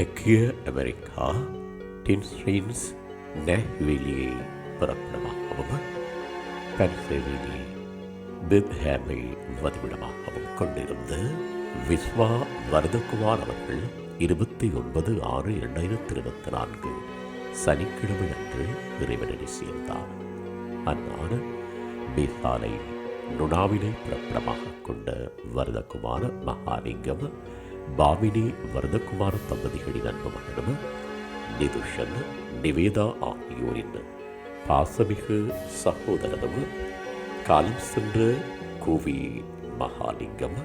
ஐக்கிய அமெரிக்கா டின்ஸ்ரீன்ஸ் நெஹ்விலியை பிறப்பிடமாகவும் பென்சில்வேனியை பிப்ஹேமை வதிவிடமாகவும் கொண்டிருந்த விஸ்வா வரதகுமார் அவர்கள் இருபத்தி ஒன்பது ஆறு இரண்டாயிரத்தி இருபத்தி நான்கு சனிக்கிழமை அன்று இறைவனடி சேர்ந்தார். அந்நாடு பீசாலை நுணாவினை பிறப்பிடமாக கொண்ட வரதகுமார மகாலிங்கம் பாவினி வரதகுமார தம்பதிகளின் அன்பு மகனும் நிதுஷன் நிவேதா ஆகியோரின் பாசமிகு சகோதரனும் காலம் சென்ற கூவி மகாலிங்கம்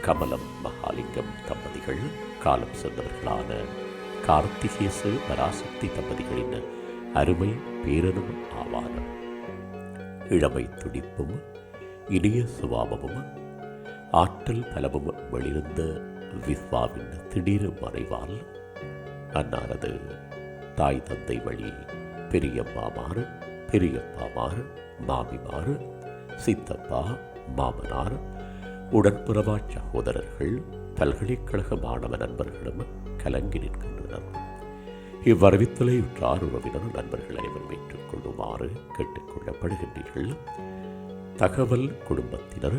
கமலம் மகாலிங்கம் தம்பதிகள் காலம் சென்றவர்களான கார்த்திகேசு பராசக்தி தம்பதிகளின் அருமை பேரனும் ஆவார். இளமை துடிப்பும் இனிய சுபாவமும் ஆற்றல் பலமும் வெளியிருந்த விஸ்வாவின் திடீர் மறைவால் அன்னாரது தாய் தந்தை வழி பெரியம்மாமார் பெரியப்பாமார் மாமிமார் சித்தப்பா மாமனார் உடன்பிறவா சகோதரர்கள் பல்கலைக்கழக மாணவ நண்பர்களும் கலங்கி நிற்கின்றனர். இவ்வரவித்தலை உறவினர் நண்பர்கள் அனைவரும் ஏற்றுக்கொள்ளுமாறு கேட்டுக்கொள்ளப்படுகின்றீர்கள் தகவல் குடும்பத்தினர்